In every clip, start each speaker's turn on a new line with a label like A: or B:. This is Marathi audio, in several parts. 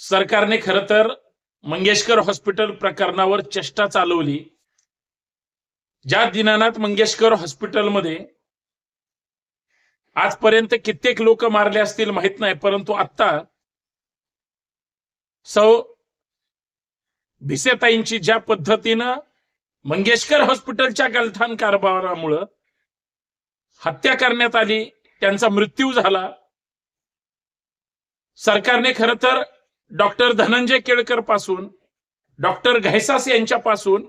A: सरकारने खर तर मंगेशकर हॉस्पिटल प्रकरणावर चेष्टा चालवली. ज्या दिनानाथ मंगेशकर हॉस्पिटलमध्ये आजपर्यंत कित्येक लोक मारले असतील माहीत नाही परंतु आता सौ भिसेताईंची ज्या पद्धतीनं मंगेशकर हॉस्पिटलच्या गलथान कारभारामुळं हत्या करण्यात आली त्यांचा मृत्यू झाला. सरकारने खर तर डॉक्टर धनंजय केळकरपासून डॉक्टर घैसास यांच्यापासून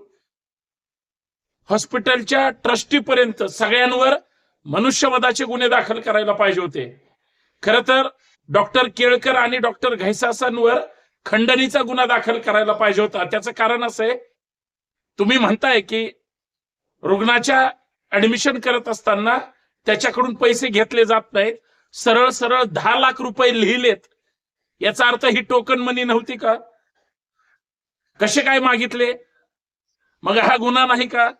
A: हॉस्पिटलच्या ट्रस्टीपर्यंत सगळ्यांवर मनुष्यवधाचे गुन्हे दाखल करायला पाहिजे होते. खर तर डॉक्टर केळकर आणि डॉक्टर घैसासांवर खंडणीचा गुन्हा दाखल करायला पाहिजे होता. त्याचं कारण असं आहे तुम्ही म्हणताय की रुग्णाच्या ऍडमिशन करत असताना त्याच्याकडून पैसे घेतले जात नाहीत. सरळ सरळ दहा लाख रुपये लिहिलेत. याचा अर्थ ही टोकन मनी नव्हती का? कसे काय मागितले? मग हा गुन्हा नाही का?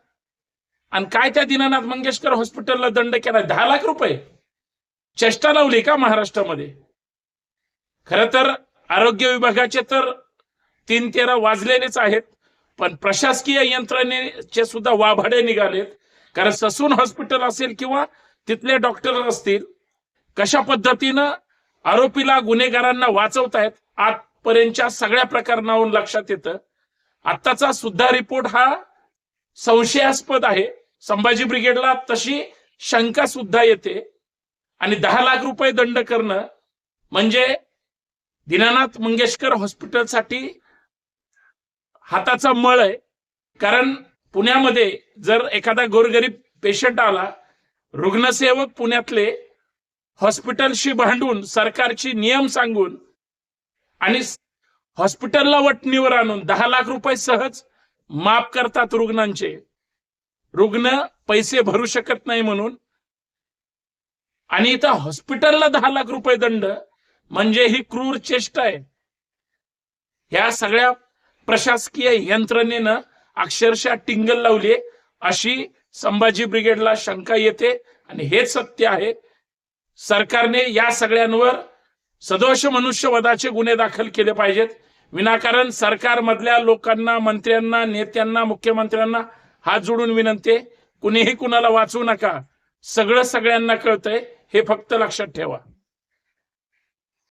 A: आणि काय त्या दीनानाथ मंगेशकर हॉस्पिटलला दंड केला? दहा लाख रुपये. चेष्टा लावली का महाराष्ट्रामध्ये? खर तर आरोग्य विभागाचे तर तीन तेरा वाजलेलेच आहेत पण प्रशासकीय यंत्रणेचे सुद्धा वाभाडे निघालेत. कारण ससून हॉस्पिटल असेल किंवा तिथले डॉक्टर असतील कशा पद्धतीनं आरोपीला गुन्हेगारांना वाचवतायत. आजपर्यंतच्या सगळ्या प्रकरणावरून लक्षात येतं. आत्ताचा सुद्धा रिपोर्ट हा संशयास्पद आहे. संभाजी ब्रिगेडला तशी शंका सुद्धा येते. आणि दहा लाख रुपये दंड करणं म्हणजे दीनानाथ मंगेशकर हॉस्पिटलसाठी हाताचा मळ आहे. कारण पुण्यामध्ये जर एखादा गोरगरीब पेशंट आला रुग्णसेवक पुण्यातले हॉस्पिटलशी भांडून सरकारची नियम सांगून आणि हॉस्पिटलला वटणीवर आणून दहा लाख रुपये सहज माफ करतात रुग्णांचे. रुग्ण पैसे भरू शकत नाही म्हणून. आणि इथं हॉस्पिटलला दहा लाख रुपये दंड म्हणजे ही क्रूर चेष्टा आहे. ह्या सगळ्या प्रशासकीय यंत्रणेनं अक्षरशः टिंगल लावली अशी संभाजी ब्रिगेडला शंका येते आणि हेच सत्य आहे. सरकारने या सगळ्यांवर सदोष मनुष्यवधाचे गुन्हे दाखल केले पाहिजेत. विनाकारण सरकारमधल्या लोकांना मंत्र्यांना नेत्यांना मुख्यमंत्र्यांना हात जोडून विनंती कुणीही कुणाला वाचवू नका. सगळं सगळ्यांना कळतंय. हे फक्त लक्षात ठेवा.